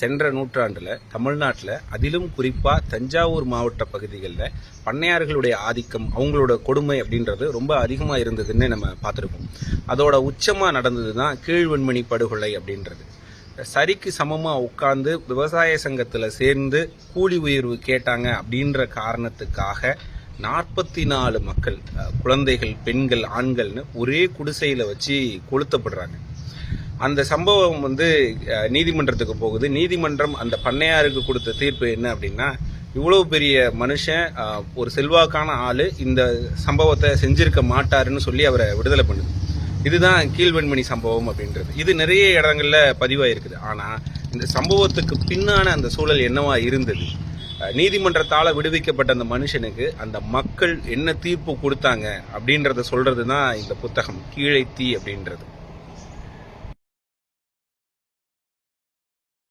சென்ற நூற்றாண்டில் தமிழ்நாட்டில் அதிலும் குறிப்பாக தஞ்சாவூர் மாவட்ட பகுதிகளில் பண்ணையார்களுடைய ஆதிக்கம் அவங்களோட கொடுமை அப்படின்றது ரொம்ப அதிகமாக இருந்ததுன்னு நம்ம பார்த்துருக்கோம் அதோட உச்சமாக நடந்தது தான் கீழ்வெண்மணி படுகொலை அப்படின்றது. சரிக்கு சமமாக உட்கார்ந்து விவசாய சங்கத்தில் சேர்ந்து கூலி உயர்வு கேட்டாங்க அப்படின்ற காரணத்துக்காக நாற்பத்தி நாலு மக்கள் குழந்தைகள் பெண்கள் ஆண்கள்னு ஒரே குடிசையில் வச்சு கொளுத்தப்படுறாங்க. அந்த சம்பவம் வந்து நீதிமன்றத்துக்கு போகுது. நீதிமன்றம் அந்த பண்ணையாருக்கு கொடுத்த தீர்ப்பு என்ன அப்படின்னா இவ்வளோ பெரிய மனுஷன் ஒரு செல்வாக்கான ஆள் இந்த சம்பவத்தை செஞ்சிருக்க மாட்டாருன்னு சொல்லி அவரை விடுதலை பண்ணுது. இதுதான் கீழ்வெண்மணி சம்பவம் அப்படின்றது. இது நிறைய இடங்களில் பதிவாயிருக்குது. ஆனால் இந்த சம்பவத்துக்கு பின்னான அந்த சூழல் என்னவா இருந்தது? நீதிமன்றத்தால் விடுவிக்கப்பட்ட அந்த மனுஷனுக்கு அந்த மக்கள் என்ன தீர்ப்பு கொடுத்தாங்க அப்படின்றத சொல்கிறது தான் இந்த புத்தகம் கீழே தீ அப்படின்றது.